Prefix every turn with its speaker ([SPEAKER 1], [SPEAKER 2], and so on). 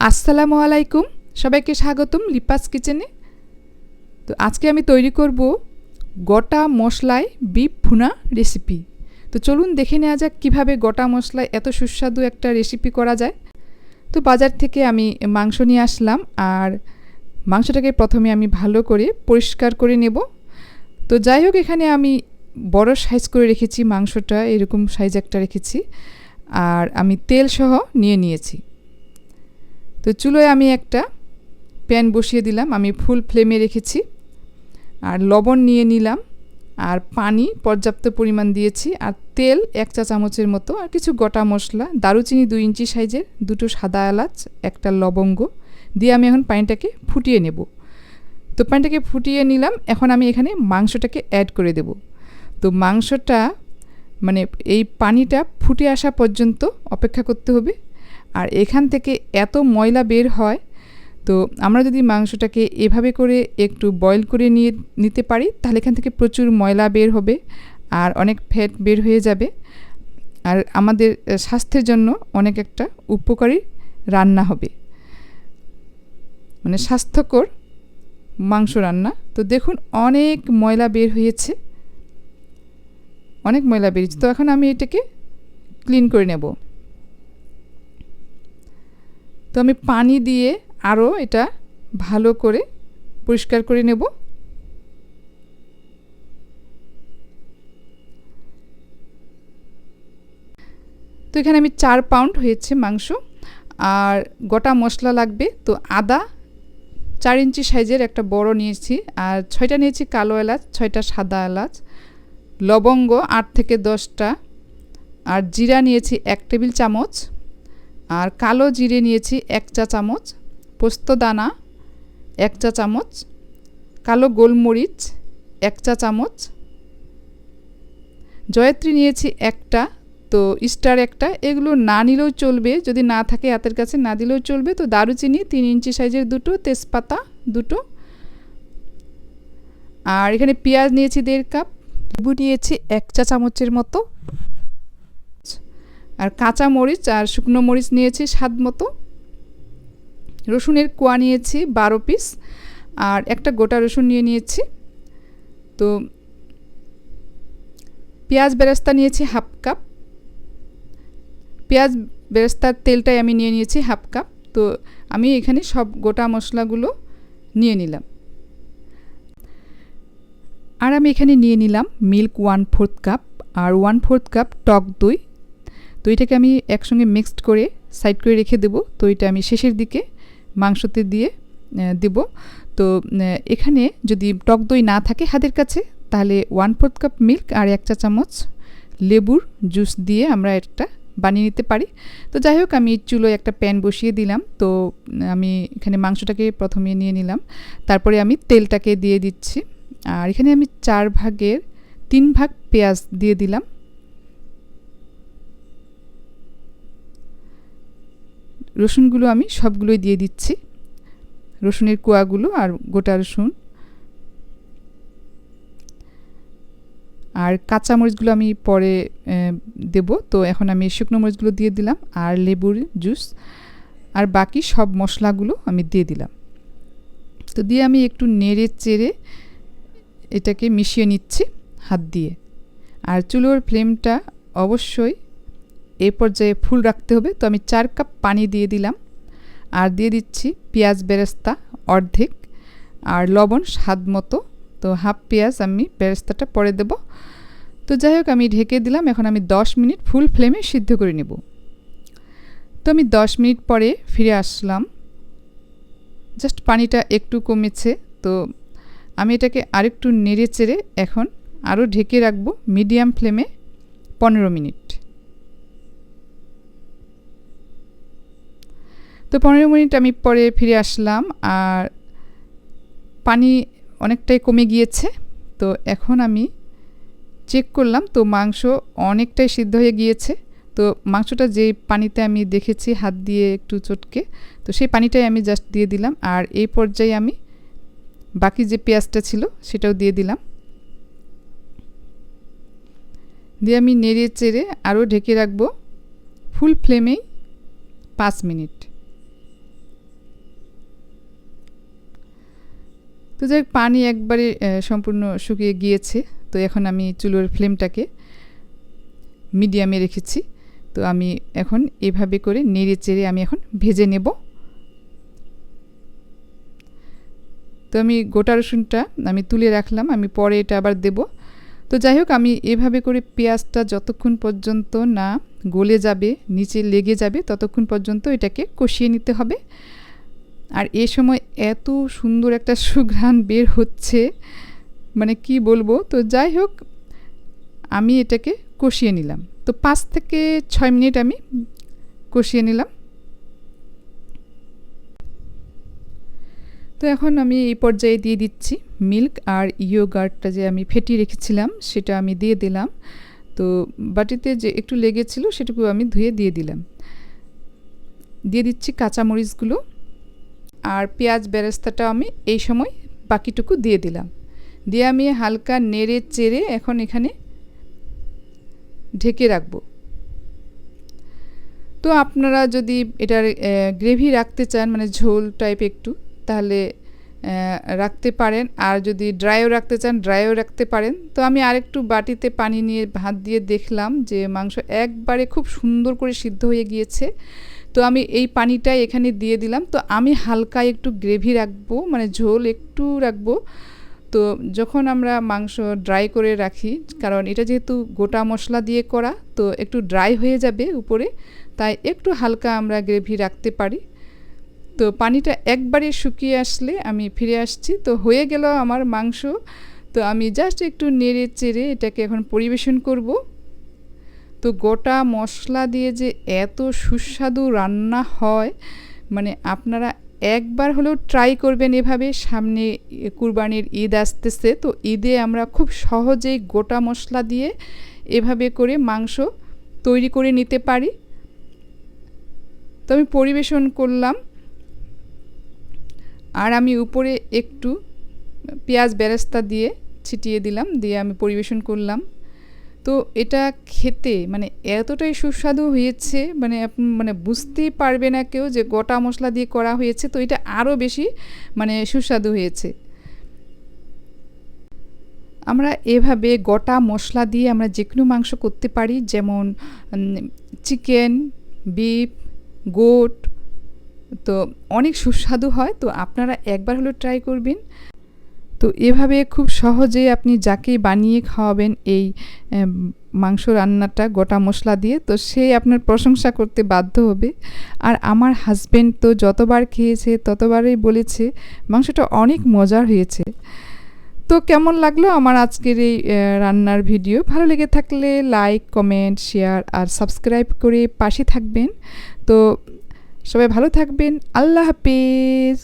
[SPEAKER 1] আসসালামু আলাইকুম। সবাইকে স্বাগতম লিপাস কিচেনে। তো আজকে আমি তৈরি করব গোটা মশলায় বিপ ভুনা রেসিপি। তো চলুন দেখে নেওয়া যাক কীভাবে গোটা মশলায় এত সুস্বাদু একটা রেসিপি করা যায়। তো বাজার থেকে আমি মাংস নিয়ে আসলাম আর মাংসটাকে প্রথমে আমি ভালো করে পরিষ্কার করে নেব। তো যাই হোক, এখানে আমি বড় সাইজ করে রেখেছি মাংসটা, এরকম সাইজ একটা রেখেছি। আর আমি তেল সহ নিয়ে নিয়েছি। তো চুলোয় আমি একটা প্যান বসিয়ে দিলাম, আমি ফুল ফ্লেমে রেখেছি। আর লবণ নিয়ে নিলাম, আর পানি পর্যাপ্ত পরিমাণ দিয়েছি, আর তেল এক চা চামচের মতো, আর কিছু গোটা মশলা, দারুচিনি দুই ইঞ্চি সাইজের, দুটো সাদা এলাচ, একটা লবঙ্গ, দিয়ে আমি এখন পানিটাকে ফুটিয়ে নেব। তো পানিটাকে ফুটিয়ে নিলাম, এখন আমি এখানে মাংসটাকে অ্যাড করে দেব। তো মাংসটা মানে এই পানিটা ফুটে আসা পর্যন্ত অপেক্ষা করতে হবে। আর এখান থেকে এত ময়লা বের হয়, তো আমরা যদি মাংসটাকে এভাবে করে একটু বয়েল করে নিয়ে, নিতে পারি, তাহলে এখান থেকে প্রচুর ময়লা বের হবে আর অনেক ফ্যাট বের হয়ে যাবে। আর আমাদের স্বাস্থ্যের জন্য অনেক একটা উপকারী রান্না হবে। মানে স্বাস্থ্যকর মাংস রান্না। তো দেখুন, অনেক ময়লা বের হয়েছে। অনেক ময়লা বেরিয়েছে। তো এখন আমি এটাকে ক্লিন করে নেব। তো আমি পানি দিয়ে আরও এটা ভালো করে পরিষ্কার করে নেব। তো এখানে আমি চার পাউন্ড হয়েছে মাংস। আর গোটা মশলা লাগবে। তো আদা চার ইঞ্চি সাইজের একটা বড় নিয়েছি। আর ছয়টা নিয়েছি কালো এলাচ, ছয়টা সাদা এলাচ। লবঙ্গ আট থেকে দশটা। আর জিরা নিয়েছি এক টেবিল চামচ। আর কালো জিরে নিয়েছি এক চা চামচ, পোস্ত দানা এক চা চামচ, কালো গোলমরিচ এক চা চামচ, জয়ত্রী নিয়েছি একটা, তো স্টার একটা। এগুলো না নিলেও চলবে, যদি না থাকে হাতের কাছে, না দিলেও চলবে। তো দারুচিনি তিন ইঞ্চি সাইজের দুটো, তেজপাতা দুটো। আর এখানে পেঁয়াজ নিয়েছি দেড় কাপ, লেবু নিয়েছি এক চা চামচের মতো। আর কাঁচা মরিচ আর শুকনো মরিচ নিয়েছি স্বাদ মতো। রসুনের কোয়া নিয়েছি বারো পিস আর একটা গোটা রসুন নিয়ে নিয়েছি। তো পেঁয়াজ বেরেস্তা নিয়েছি হাফ কাপ। পেঁয়াজ বেরেস্তার তেলটাই আমি নিয়ে নিয়েছি হাফ কাপ। তো আমি এখানে সব গোটা মশলাগুলো নিয়ে নিলাম। আর আমি এখানে নিয়ে নিলাম মিল্ক ওয়ান ফোর্থ কাপ আর ওয়ান ফোর্থ কাপ টক দই তো আমি একসঙ্গে মিক্সড করে সাইড করে রেখে দেবো। তো এটা আমি শেষের দিকে মাংসতে দিয়ে দেব। তো এখানে যদি টক দই না থাকে হাতের কাছে, তাহলে ওয়ান ফোর্থ কাপ মিল্ক আর এক চা চামচ লেবুর জুস দিয়ে আমরা একটা বানিয়ে নিতে পারি। তো যাই হোক, আমি চুলোয় একটা প্যান বসিয়ে দিলাম। তো, আমি এখানে মাংসটাকে প্রথমে নিয়ে নিলাম। তারপরে আমি তেলটাকে দিয়ে দিচ্ছি। আর এখানে আমি চার ভাগের তিন ভাগ পেঁয়াজ দিয়ে দিলাম। রসুনগুলো আমি সবগুলোই দিয়ে দিচ্ছি। রসুনের কোয়াগুলো আর গোটা রসুন। আর কাঁচা মরিচগুলো আমি পরে দেব। তো এখন আমি শুকনো মরিচগুলো দিয়ে দিলাম আর লেবুর জুস। আর বাকি সব মশলাগুলো আমি দিয়ে দিলাম। তো দিয়ে আমি একটু নেড়ে চেড়ে এটাকে মিশিয়ে নিচ্ছি হাত দিয়ে। আর চুলোর ফ্লেমটা অবশ্যই এ পর্যায়ে ফুল রাখতে হবে। তো আমি চার কাপ পানি দিয়ে দিলাম। আর দিয়ে দিচ্ছি পেঁয়াজ বেরেস্তা অর্ধেক আর লবণ স্বাদ মতো। তো হাফ পেঁয়াজ আমি বেরেস্তাটা পরে দেব। তো যাই হোক, আমি ঢেকে দিলাম। এখন আমি দশ মিনিট ফুল ফ্লেমে সিদ্ধ করে নেব। তো আমি দশ মিনিট পরে ফিরে আসলাম। জাস্ট পানিটা একটু কমেছে। তো আমি এটাকে আরেকটু নেড়ে চেড়ে এখন আরও ঢেকে রাখব মিডিয়াম ফ্লেমে পনেরো মিনিট। তো পনেরো মিনিট আমি পরে ফিরে আসলাম আর পানি অনেকটাই কমে গিয়েছে। তো এখন আমি চেক করলাম তো মাংস অনেকটাই সিদ্ধ হয়ে গিয়েছে। তো মাংসটা যে পানিতে আমি দেখেছি হাত দিয়ে একটু চটকে, তো সেই পানিটাই আমি জাস্ট দিয়ে দিলাম। আর এই পর্যায়ে আমি বাকি যে পেঁয়াজটা ছিল সেটাও দিয়ে দিলাম। দিয়ে আমি নেড়ে চেড়ে আরও ঢেকে রাখব ফুল ফ্লেমেই পাঁচ মিনিট। যাই হোক, পানি একবারে সম্পূর্ণ শুকিয়ে গিয়েছে। তো এখন আমি চুলোর ফ্লেমটাকে মিডিয়ামে রেখেছি। তো আমি এখন এভাবে করে নেড়ে চেড়ে আমি এখন ভেজে নেব। তো আমি গোটা রসুনটা আমি তুলে রাখলাম আমি পরে এটা আবার দেব। তো যাই হোক আমি এভাবে করে পেঁয়াজটা যতক্ষণ পর্যন্ত না গলে যাবে নিচে লেগে যাবে ততক্ষণ পর্যন্ত এটাকে কষিয়ে নিতে হবে। আর এ সময় এত সুন্দর একটা সুঘ্রাণ বের হচ্ছে মানে কি বলব? তো যাই হোক, আমি এটাকে কষিয়ে নিলাম। তো পাঁচ থেকে ছয় মিনিট আমি কষিয়ে নিলাম। তো এখন আমি এই পর্যায়ে দিয়ে দিচ্ছি মিল্ক আর ইয়োগার্টটা যে আমি ফেটিয়ে রেখেছিলাম, সেটা আমি দিয়ে দিলাম। তো বাটিতে যে একটু লেগেছিল, সেটুকু আমি ধুয়ে দিয়ে দিলাম। দিয়ে দিচ্ছি কাঁচামরিচগুলো। আর পেঁয়াজ বেরেস্তাটা আমি এই সময় বাকিটুকু দিয়ে দিলাম। দিয়ে আমি হালকা নেড়ে চেড়ে এখন এখানে ঢেকে রাখব। তো আপনারা যদি এটার গ্রেভি রাখতে চান মানে ঝোল টাইপ একটু, তাহলে রাখতে পারেন। আর যদি ড্রাইও রাখতে চান ড্রাইও রাখতে পারেন। তো আমি আরেকটু বাটিতে পানি নিয়ে ভাত দিয়ে দেখলাম যে মাংস একবারে খুব সুন্দর করে সিদ্ধ হয়ে গিয়েছে। তো আমি এই পানিটাই এখানে দিয়ে দিলাম। তো আমি হালকা একটু গ্রেভি রাখব মানে ঝোল একটু রাখব। তো যখন আমরা মাংস ড্রাই করে রাখি, কারণ এটা যেহেতু গোটা মশলা দিয়ে করা, তো একটু ড্রাই হয়ে যাবে উপরে, তাই একটু হালকা আমরা গ্রেভি রাখতে পারি। তো পানিটা একবারে শুকিয়ে আসলে আমি ফিরে আসছি। তো হয়ে গেল আমার মাংস। তো আমি জাস্ট একটু নেড়ে চেড়ে এটাকে এখন পরিবেশন করব। তো গোটা মশলা দিয়ে যে এত সুস্বাদু রান্না হয় মানে আপনারা একবার হলেও ট্রাই করবেন এভাবে। সামনে কুরবানির ঈদ আসতেছে, তো ঈদে আমরা খুব সহজেই গোটা মশলা দিয়ে এভাবে করে মাংস তৈরি করে নিতে পারি। তো আমি পরিবেশন করলাম। আর আমি উপরে একটু পেঁয়াজ বেরেস্তা দিয়ে ছিটিয়ে দিলাম, দিয়ে আমি পরিবেশন করলাম। তো এটা খেতে মানে এতটাই সুস্বাদু হয়েছে মানে মানে বুঝতেই পারবে না কেউ যে গোটা মশলা দিয়ে করা হয়েছে, তো এটা আরও বেশি মানে সুস্বাদু হয়েছে। আমরা এভাবে গোটা মশলা দিয়ে আমরা যে কোনো মাংস করতে পারি, যেমন চিকেন, বিফ, গোট, তো অনেক সুস্বাদু হয়, তো আপনারা একবার হলেও ট্রাই করবেন। তো এভাবে খুব সহজে আপনি যাকে বানিয়ে খাওয়াবেন এই মাংস রান্নাটা গোটা মশলা দিয়ে, তো সে আপনার প্রশংসা করতে বাধ্য হবে। আর আমার হাজব্যান্ড তো যতবার খেয়েছে, ততবারই বলেছে, মাংসটা অনেক মজার হয়েছে। তো কেমন লাগল আমার আজকের এই রান্নার ভিডিও? ভালো লেগে থাকলে লাইক, কমেন্ট, শেয়ার আর সাবস্ক্রাইব করে পাশে থাকবেন। তো সবাই ভালো থাকবেন। আল্লাহ হাফিজ।